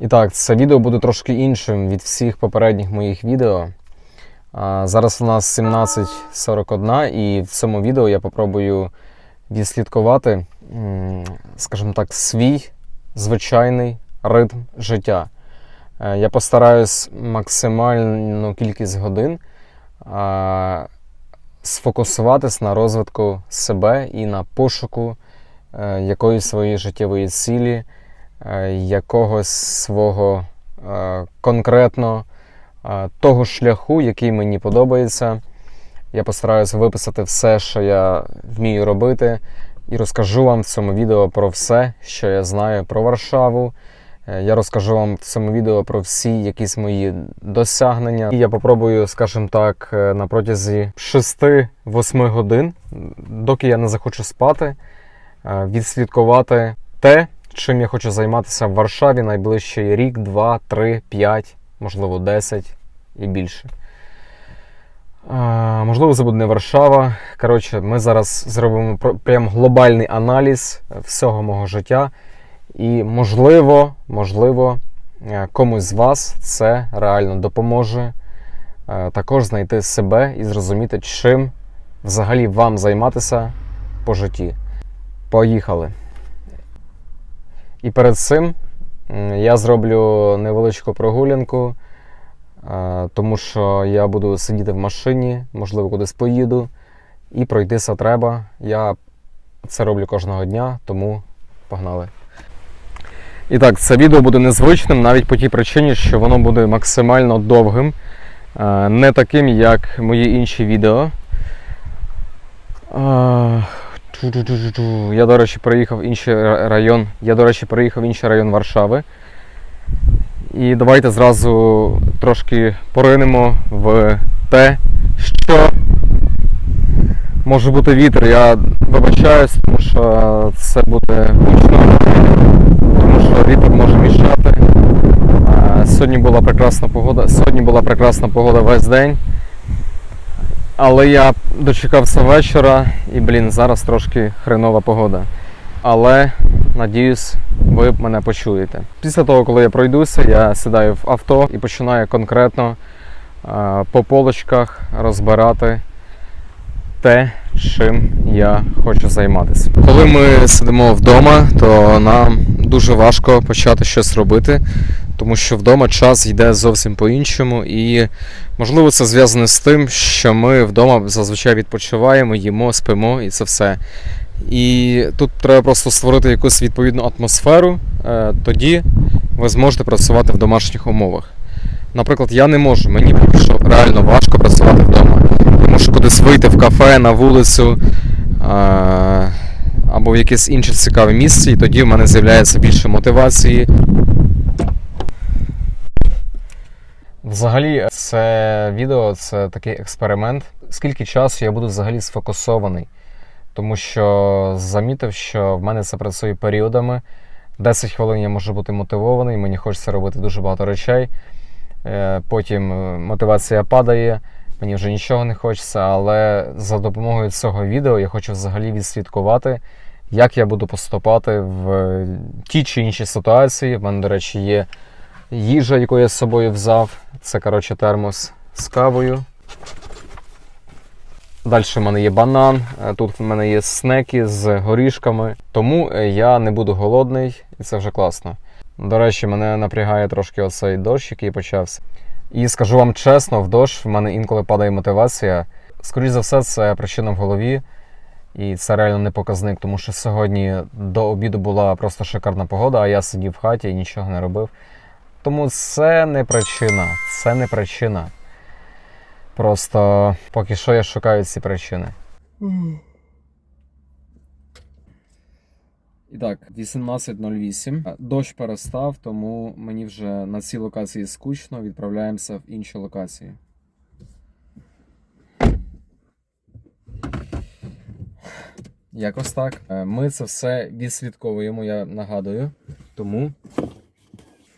І так, це відео буде трошки іншим від всіх попередніх моїх відео. Зараз у нас 17.41, і в цьому відео я попробую відслідкувати, скажімо так, свій звичайний ритм життя. Е, Я постараюсь максимальну кількість годин сфокусуватись на розвитку себе і на пошуку е, якоїсь своєї життєвої цілі, якогось свого е, конкретно е, того шляху, який мені подобається. Я постараюся виписати все, що я вмію робити, і розкажу вам в цьому відео про все, що я знаю про Варшаву. Е, Я розкажу вам в цьому відео про всі якісь мої досягнення. І я попробую, скажімо так, е, на протязі 6-8 годин, доки я не захочу спати, е, відслідкувати те, чим я хочу займатися в Варшаві найближчий рік, 2, 3, 5, можливо, 10 і більше. А, можливо, це буде не Варшава. Коротше, ми зараз зробимо прям глобальний аналіз всього мого життя. І можливо, можливо, е, комусь з вас це реально допоможе е, також знайти себе і зрозуміти, чим взагалі вам займатися по житті. Поїхали. І перед цим я зроблю невеличку прогулянку, е, тому що я буду сидіти в машині, можливо, кудись поїду, і пройтися треба. Я це роблю кожного дня, тому погнали. І так, це відео буде незвичним навіть по тій причині, що воно буде максимально довгим, е, не таким, як мої інші відео. Я, до речі, приїхав в інший район. Я, до речі, приїхав інший район Варшави. І давайте зразу трошки поринемо в те, що може бути вітер. Я вибачаюсь, тому що це буде гучно тому що вітер може мішати. Сьогодні була прекрасна погода. Сьогодні була прекрасна погода весь день. Але я дочекався вечора і, блін, зараз трошки хренова погода. Але надіюсь, ви мене почуєте. Після того, коли я пройдуся, я сідаю в авто і починаю конкретно по полочках розбирати те, чим я хочу займатися. Коли ми сидимо вдома, то нам дуже важко почати щось робити, тому що вдома час йде зовсім по-іншому, і можливо це зв'язане з тим, що ми вдома зазвичай відпочиваємо, їмо, спимо і це все. І тут треба просто створити якусь відповідну атмосферу, е, тоді ви зможете працювати в домашніх умовах. Наприклад, я не можу, мені що реально важко працювати вдома. Я мушу кудись вийти в кафе, на вулицю а, або в якесь інше цікаве місце, і тоді в мене з'являється більше мотивації. Взагалі, це відео це такий експеримент. Скільки часу я буду взагалі сфокусований. Тому що замітив, що в мене це працює періодами. 10 хвилин я можу бути мотивований, мені хочеться робити дуже багато речей. Е, Потім е, мотивація падає, мені вже нічого не хочеться, але за допомогою цього відео я хочу взагалі відслідкувати, як я буду поступати в е, ті чи інші ситуації. В мене, до речі, є їжа, яку я з собою взяв. Це, коротше, термос з кавою. Далі в мене є банан, е, тут в мене є снеки з горішками. Тому е, я не буду голодний, і це вже класно. До речі, мене напрягає трошки оцей дощ, який почався. І скажу вам чесно, в дощ в мене інколи падає мотивація. Скоріше за все, це причина в голові. І це реально не показник, тому що сьогодні до обіду була просто шикарна погода, а я сидів в хаті і нічого не робив. Тому це не причина. Це не причина. Просто поки що я шукаю ці причини. І так, 18.08. Дощ перестав, тому мені вже на цій локації скучно. Відправляємося в інші локації. Якось так. Е, Ми це все відслідковуємо, я нагадую. Тому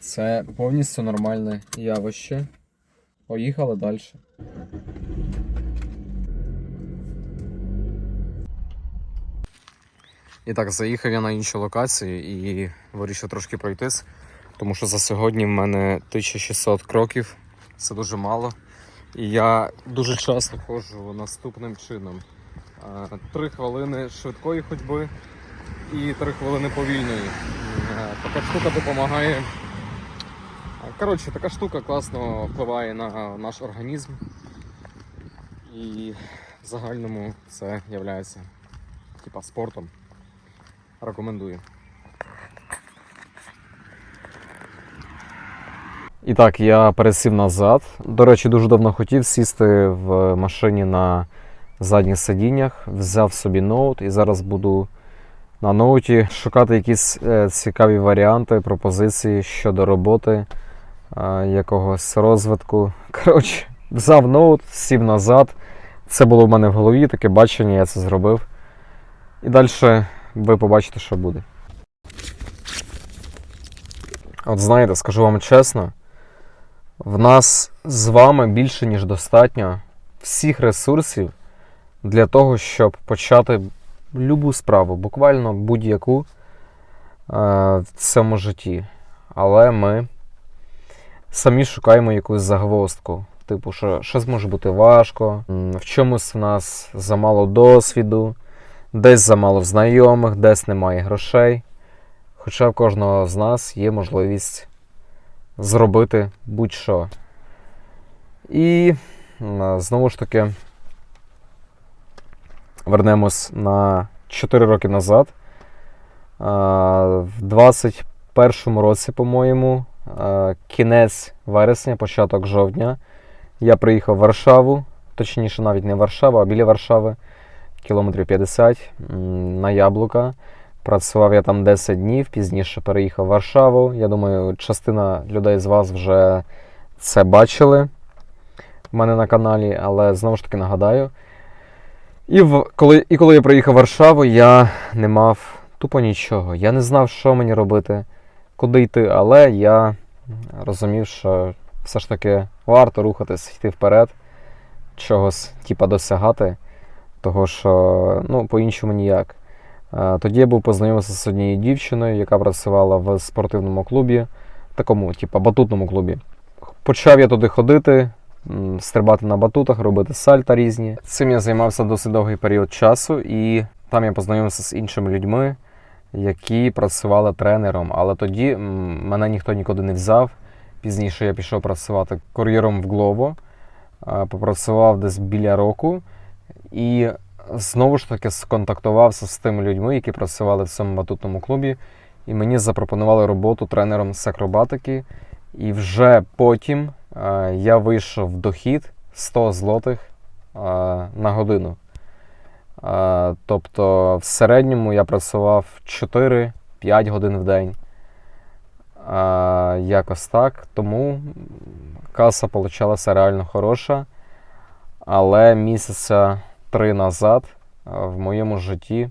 це повністю нормальне явище. Поїхали далі. І так, заїхав я на іншу локацію і вирішив трошки пройтись. тому що за сьогодні в мене 1600 кроків. Це дуже мало. І я дуже часто ходжу наступним чином: три хвилини швидкої ходьби і три хвилини повільної. Така штука допомагає. Коротше, така штука класно впливає на наш організм. І в загальному це є типа спортом. Рекомендую. І так, я пересів назад. До речі, дуже давно хотів сісти в машині на задніх сидіннях, взяв собі ноут і зараз буду на ноуті шукати якісь е, цікаві варіанти, пропозиції щодо роботи, е, якогось розвитку. Коротше, взяв ноут, сів назад. Це було в мене в голові, таке бачення, я це зробив. І далі ви побачите, що буде. От знаєте, скажу вам чесно, в нас з вами більше, ніж достатньо всіх ресурсів для того, щоб почати любу справу, буквально будь-яку е, в цьому житті. Але ми самі шукаємо якусь загвоздку. Типу, що щось може бути важко, в чомусь в нас замало досвіду, десь замало знайомих, десь немає грошей. Хоча в кожного з нас є можливість зробити будь-що. І знову ж таки вернемось на 4 роки назад. В 21-му році, по-моєму, кінець вересня, початок жовтня, я приїхав в Варшаву, точніше, навіть не в Варшаву, а біля Варшави, кілометрів 50 на Яблука. Працював я там 10 днів, пізніше переїхав в Варшаву. Я думаю, частина людей з вас вже це бачили в мене на каналі, але знову ж таки нагадаю. І, в, коли, і коли я приїхав в Варшаву, я не мав тупо нічого. Я не знав, що мені робити, куди йти, але я розумів, що все ж таки варто рухатись, йти вперед, чогось типа досягати, того що ну, по-іншому ніяк. Е, Тоді я був познайомився з однією дівчиною, яка працювала в спортивному клубі, такому, типу, батутному клубі. Почав я туди ходити, стрибати на батутах, робити сальта різні. Цим я займався досить довгий період часу, і там я познайомився з іншими людьми, які працювали тренером. Але тоді мене ніхто нікуди не взяв. Пізніше я пішов працювати кур'єром в Глово, е, попрацював десь біля року. І знову ж таки сконтактувався з тими людьми, які працювали в цьому батутному клубі, і мені запропонували роботу тренером з акробатики. І вже потім е, я вийшов в дохід 100 злотих е, на годину. Е, тобто в середньому я працював 4-5 годин в день. Е, якось так. Тому каса получалася реально хороша. Але місяця три назад е, в моєму житті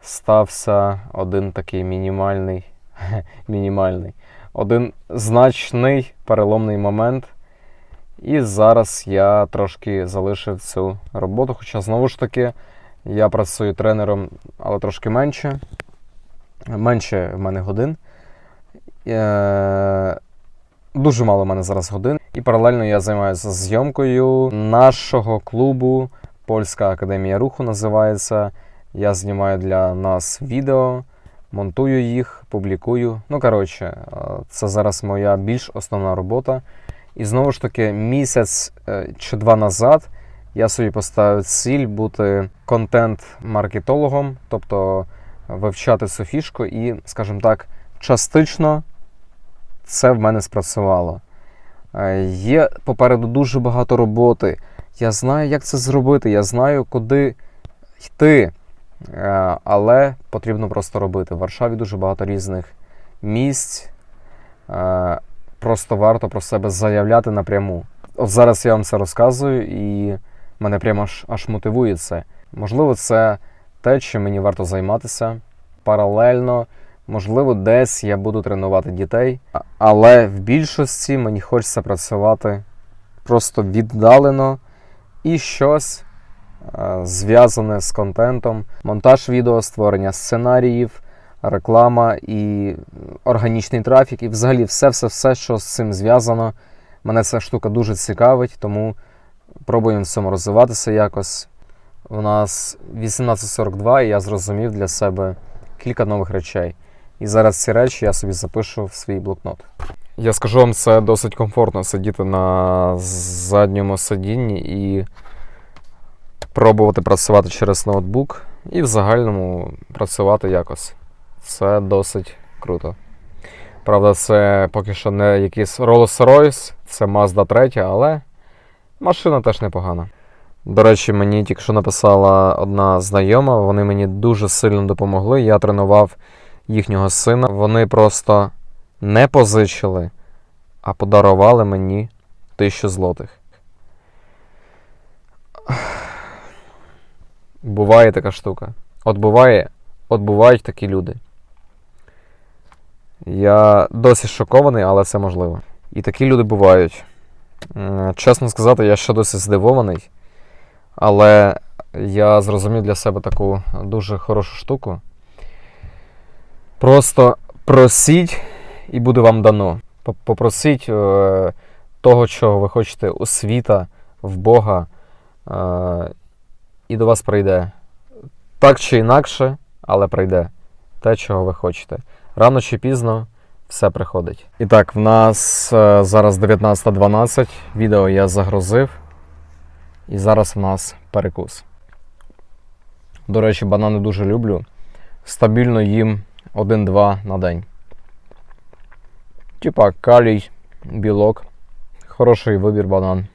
стався один такий мінімальний, мінімальний, один значний переломний момент. І зараз я трошки залишив цю роботу. Хоча, знову ж таки, я працюю тренером, але трошки менше. Менше в мене годин. Е, Дуже мало в мене зараз годин. І паралельно я займаюся зйомкою нашого клубу. Польська академія руху називається. Я знімаю для нас відео, монтую їх, публікую. Ну, коротше, е, це зараз моя більш основна робота. І знову ж таки, місяць е, чи два назад я собі поставив ціль бути контент-маркетологом, тобто вивчати цю фішку і, скажімо так, частично це в мене спрацювало. Е, Є попереду дуже багато роботи. Я знаю, як це зробити, я знаю, куди йти. Е, Але потрібно просто робити. В Варшаві дуже багато різних місць. Е, Просто варто про себе заявляти напряму. От зараз я вам це розказую, і мене прямо аж, аж мотивує це. Можливо, це те, чим мені варто займатися паралельно. Можливо, десь я буду тренувати дітей, але в більшості мені хочеться працювати просто віддалено і щось е, зв'язане з контентом, монтаж відео, створення сценаріїв, реклама, і органічний трафік, і взагалі все-все-все, що з цим зв'язано. Мене ця штука дуже цікавить, тому пробуємо в цьому розвиватися якось. У нас 18.42, і я зрозумів для себе кілька нових речей. І зараз ці речі я собі запишу в свій блокнот. Я скажу вам, це досить комфортно сидіти на задньому сидінні і пробувати працювати через ноутбук і в загальному працювати якось. Це досить круто. Правда, це поки що не якийсь Rolls-Royce, це Mazda 3, але машина теж непогана. До речі, мені тільки що написала одна знайома, вони мені дуже сильно допомогли. Я тренував їхнього сина. Вони просто не позичили, а подарували мені тисячу злотих. Буває така штука. От буває, от бувають такі люди. Я досі шокований, але це можливо. І такі люди бувають. Чесно сказати, я ще досі здивований. Але я зрозумів для себе таку дуже хорошу штуку. Просто просіть, і буде вам дано. Попросіть е, того, чого ви хочете у в Бога, е, і до вас прийде. Так чи інакше, але прийде те, чого ви хочете. Рано чи пізно все приходить. І так, в нас е, зараз 19.12. Відео я загрузив. І зараз в нас перекус. До речі, банани дуже люблю. Стабільно їм 1-2 на день. Типа калій, білок. Хороший вибір банан.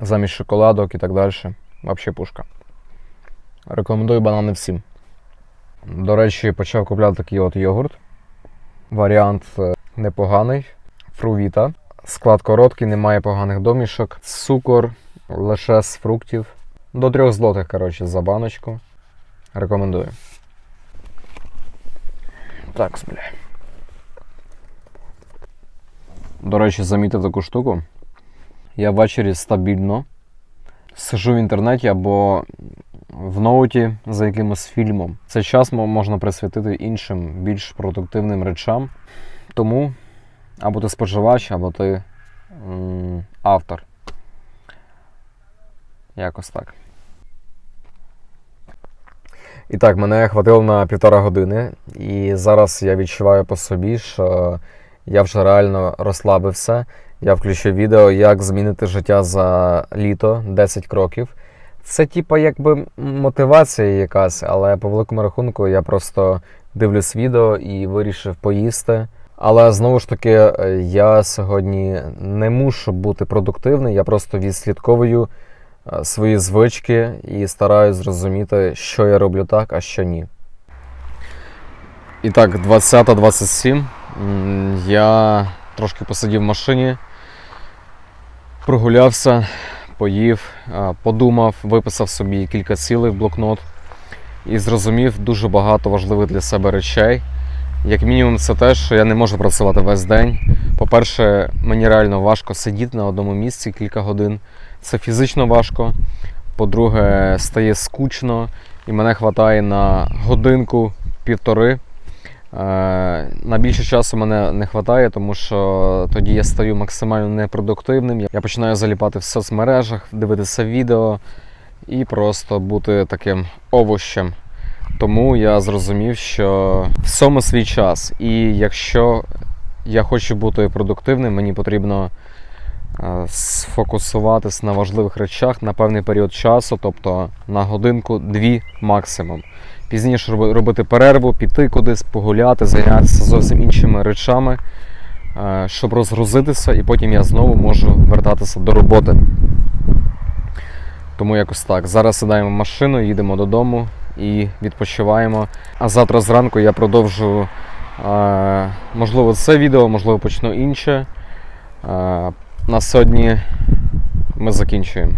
Замість шоколадок і так далі. Взагалі пушка. Рекомендую банани всім. До речі, почав купляти такий от йогурт. Варіант е, непоганий. Фрувіта. Склад короткий, немає поганих домішок. Цукор лише з фруктів. До 3 злотих, коротше, за баночку. Рекомендую. Так, бля. До речі, замітив таку штуку. Я ввечері стабільно сижу в інтернеті або в ноуті за якимось фільмом. Цей час можна присвятити іншим, більш продуктивним речам. Тому або ти споживач, або ти м, автор. Якось так. І так, мене хватило на півтора години, і зараз я відчуваю по собі, що я вже реально розслабився. Я включив відео, як змінити життя за літо 10 кроків. Це, типа, якби мотивація якась, але по великому рахунку я просто дивлюсь відео і вирішив поїсти. Але знову ж таки, е, я сьогодні не мушу бути продуктивний, я просто відслідковую свої звички і стараюсь зрозуміти, що я роблю так, а що ні. І так, 20.27. М, Я трошки посидів в машині, прогулявся, поїв, е, подумав, виписав собі кілька цілей в блокнот і зрозумів дуже багато важливих для себе речей. Як мінімум, це те, що я не можу працювати весь день. По-перше, мені реально важко сидіти на одному місці кілька годин. Це фізично важко. По-друге, стає скучно і мене вистачає на годинку, півтори. Е, На більше часу мене не вистачає, тому що тоді я стаю максимально непродуктивним. Я починаю заліпати в соцмережах, дивитися відео і просто бути таким овощем. Тому я зрозумів, що всьому свій час. І якщо я хочу бути продуктивним, мені потрібно сфокусуватись на важливих речах на певний період часу, тобто на годинку-дві максимум. Пізніше робити перерву, піти кудись, погуляти, зайнятися зовсім іншими речами, е, щоб розгрузитися, і потім я знову можу вертатися до роботи. Тому якось так. Зараз сідаємо в машину, їдемо додому і відпочиваємо. А завтра зранку я продовжу, е, можливо, це відео, можливо, почну інше. На сьогодні ми закінчуємо.